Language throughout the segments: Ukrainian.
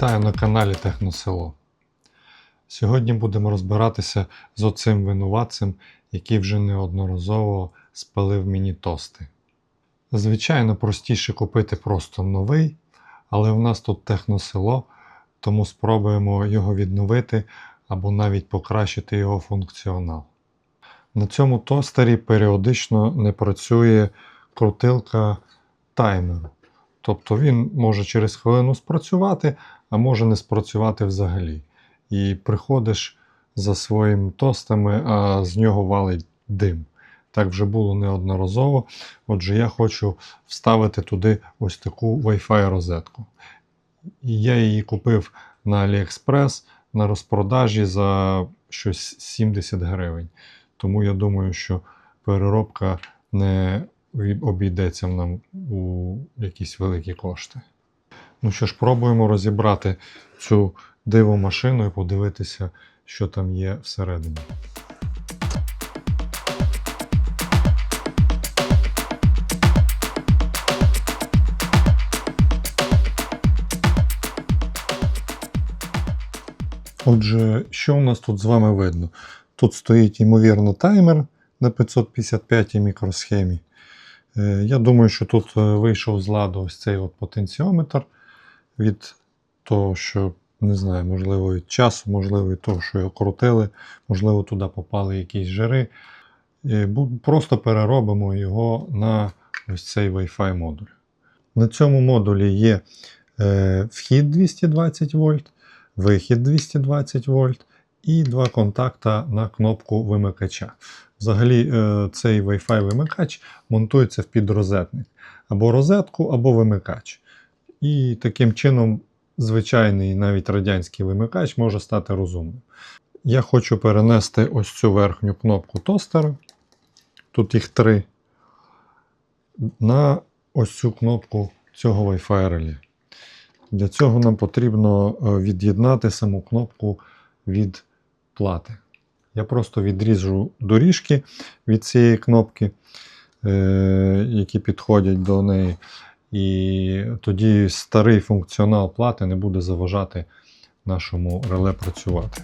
Вітаю на каналі Техносело. Сьогодні будемо розбиратися з оцим винуватцем, який вже неодноразово спалив мені тости. Звичайно, простіше купити просто новий, але в нас тут техносело, тому спробуємо його відновити або навіть покращити його функціонал. На цьому тостері періодично не працює крутилка таймеру. Тобто він може через хвилину спрацювати, а може не спрацювати взагалі. І приходиш за своїми тостами, а з нього валить дим. Так вже було неодноразово. Отже, я хочу вставити туди ось таку Wi-Fi розетку. Я її купив на AliExpress на розпродажі за щось 70 гривень. Тому я думаю, що переробка не обійдеться нам у якісь великі кошти. Ну що ж, пробуємо розібрати цю дивомашину і подивитися, що там є всередині. Отже, що у нас тут з вами видно? Тут стоїть, ймовірно, таймер на 555 мікросхемі. Е, Я думаю, що тут е, вийшов з ладу ось цей от потенціометр від того, що, не знаю, можливо, від часу, можливо, від того, що його крутили, можливо, туди попали якісь жири. Бу- Просто переробимо його на ось цей Wi-Fi модуль. На цьому модулі є е, вхід 220 вольт, вихід 220 вольт і два контакта на кнопку вимикача. Взагалі, е, цей Wi-Fi вимикач монтується в підрозетник. Або розетку, або вимикач. І таким чином звичайний навіть радянський вимикач може стати розумним. Я хочу перенести ось цю верхню кнопку тостера. Тут їх три. На ось цю кнопку цього Wi-Fi реле. Для цього нам потрібно е, від'єднати саму кнопку від плати. Я просто відріжу доріжки від цієї кнопки, е, які підходять до неї. І тоді старий функціонал плати не буде заважати нашому реле працювати.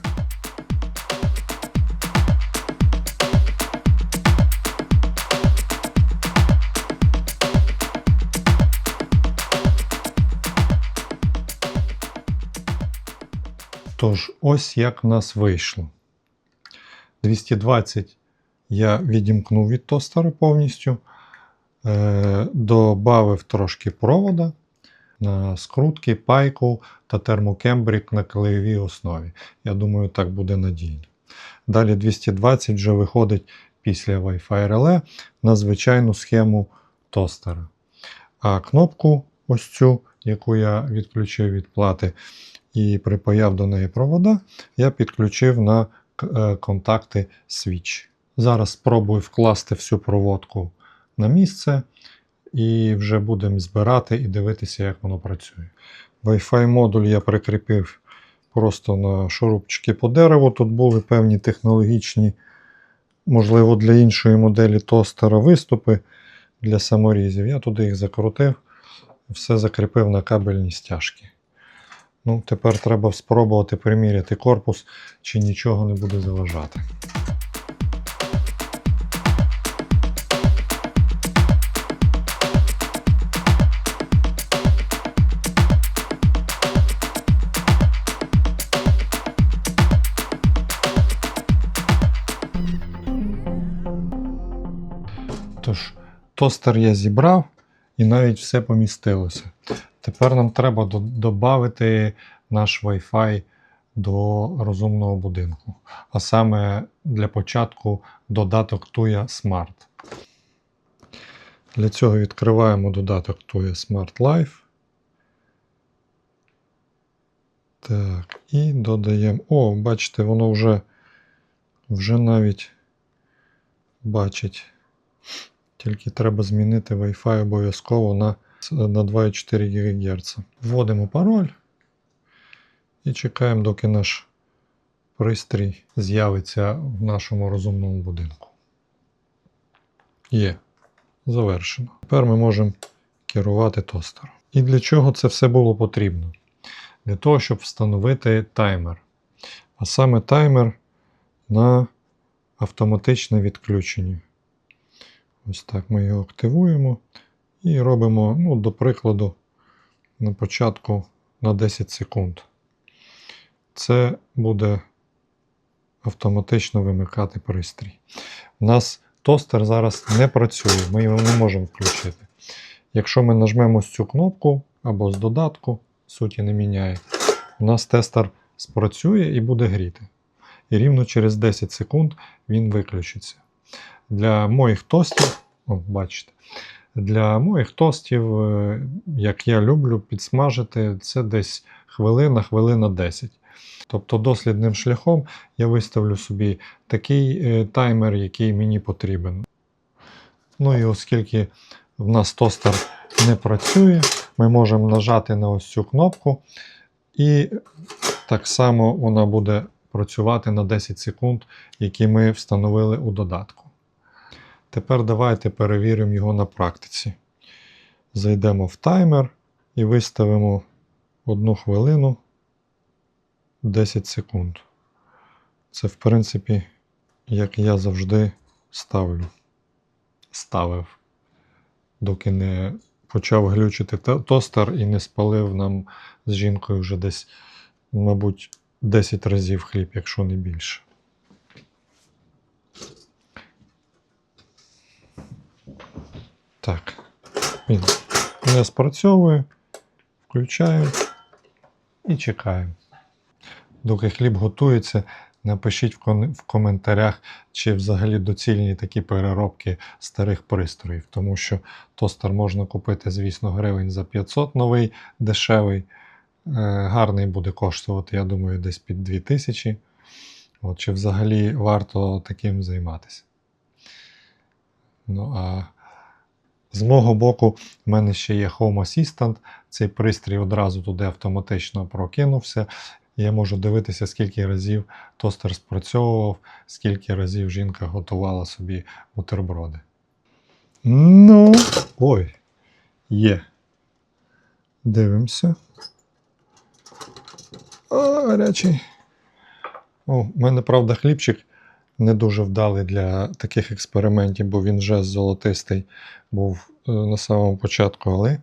Тож, ось як в нас вийшло. 220 я відімкнув від тостера повністю. Е, добавив трошки провода на скрутки, пайку та термокембрик на клеєвій основі. Я думаю, так буде надійно. Далі 220 вже виходить після Wi-Fi реле на звичайну схему тостера. А кнопку, ось цю, яку я відключив від плати і припаяв до неї провода, я підключив на контакти Switch. Зараз спробую вкласти всю проводку на місце і вже будемо збирати і дивитися, як воно працює. Wi-Fi модуль я прикріпив просто на шурупчики по дереву. Тут були певні технологічні, можливо, для іншої моделі тостера виступи для саморізів. Я туди їх закрутив, все закріпив на кабельні стяжки. Ну, Тепер треба спробувати приміряти корпус, чи нічого не буде заважати. Тож, тостер я зібрав і навіть все помістилося. Тепер нам треба додати наш Wi-Fi до розумного будинку. А саме для початку додаток Tuya Smart. Для цього відкриваємо додаток Tuya Smart Life. Так, і додаємо. О, бачите, воно вже, вже навіть бачить. Тільки треба змінити Wi-Fi обов'язково на, на 2,4 ГГц. Вводимо пароль і чекаємо, доки наш пристрій з'явиться в нашому розумному будинку. Є. Завершено. Тепер ми можемо керувати тостером. І для чого це все було потрібно? для того, щоб встановити таймер. А саме таймер на автоматичне відключення. Ось так ми його активуємо і робимо, ну, до прикладу, на початку на 10 секунд. Це буде автоматично вимикати пристрій. У нас тостер зараз не працює, ми його не можемо включити. Якщо ми нажмемо цю кнопку або з додатку, суті не міняє, у нас тестер спрацює і буде гріти. І рівно через 10 секунд він виключиться. Для моїх тостів, о, бачите, для моїх тостів, е, як я люблю підсмажити, це десь хвилина, хвилина 10. Тобто дослідним шляхом я виставлю собі такий е, таймер, який мені потрібен. Ну і оскільки в нас тостер не працює, ми можемо нажати на ось цю кнопку, і так само вона буде працювати на 10 секунд, які ми встановили у додатку. Тепер давайте перевіримо його на практиці. Зайдемо в таймер і виставимо 1 хвилину 10 секунд. Це, в принципі, як я завжди ставлю. Ставив, доки не почав глючити тостер і не спалив нам з жінкою вже десь, мабуть, 10 разів хліб, якщо не більше. Так. Він не спрацьовує. Включаємо і чекаємо. Доки хліб готується, напишіть в коментарях, чи взагалі доцільні такі переробки старих пристроїв, тому що тостер можна купити, звісно, гривень за 500 новий, дешевий. Е, Гарний буде коштувати, я думаю, десь під 2000. От, чи взагалі варто таким займатися? Ну, а з мого боку, в мене ще є Home Assistant. Цей пристрій одразу туди автоматично прокинувся. Я можу дивитися, скільки разів тостер спрацьовував, скільки разів жінка готувала собі бутерброди. Ну, ой, є. Дивимося. О, гарячий. У мене, правда, хлібчик не дуже вдалий для таких експериментів, бо він вже золотистий був е, на самому початку, але.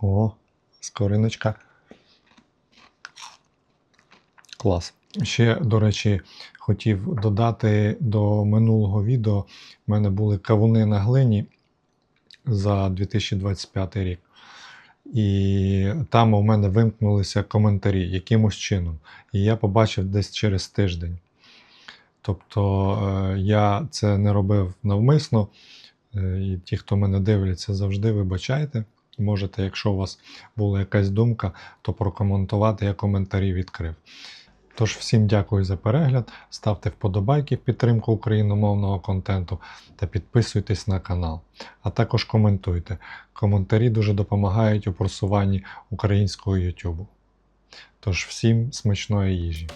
О, скориночка. Клас. Ще, до речі, хотів додати до минулого відео. У мене були кавуни на глині за 2025 рік. І там у мене вимкнулися коментарі якимось чином. І я побачив десь через тиждень. Тобто е, я це не робив навмисно. Е, І ті, хто мене дивляться, завжди вибачайте. Можете, якщо у вас була якась думка, то прокоментувати я коментарі відкрив. Тож всім дякую за перегляд, ставте вподобайки в підтримку україномовного контенту та підписуйтесь на канал. А також коментуйте. Коментарі дуже допомагають у просуванні українського YouTube. Тож всім смачної їжі!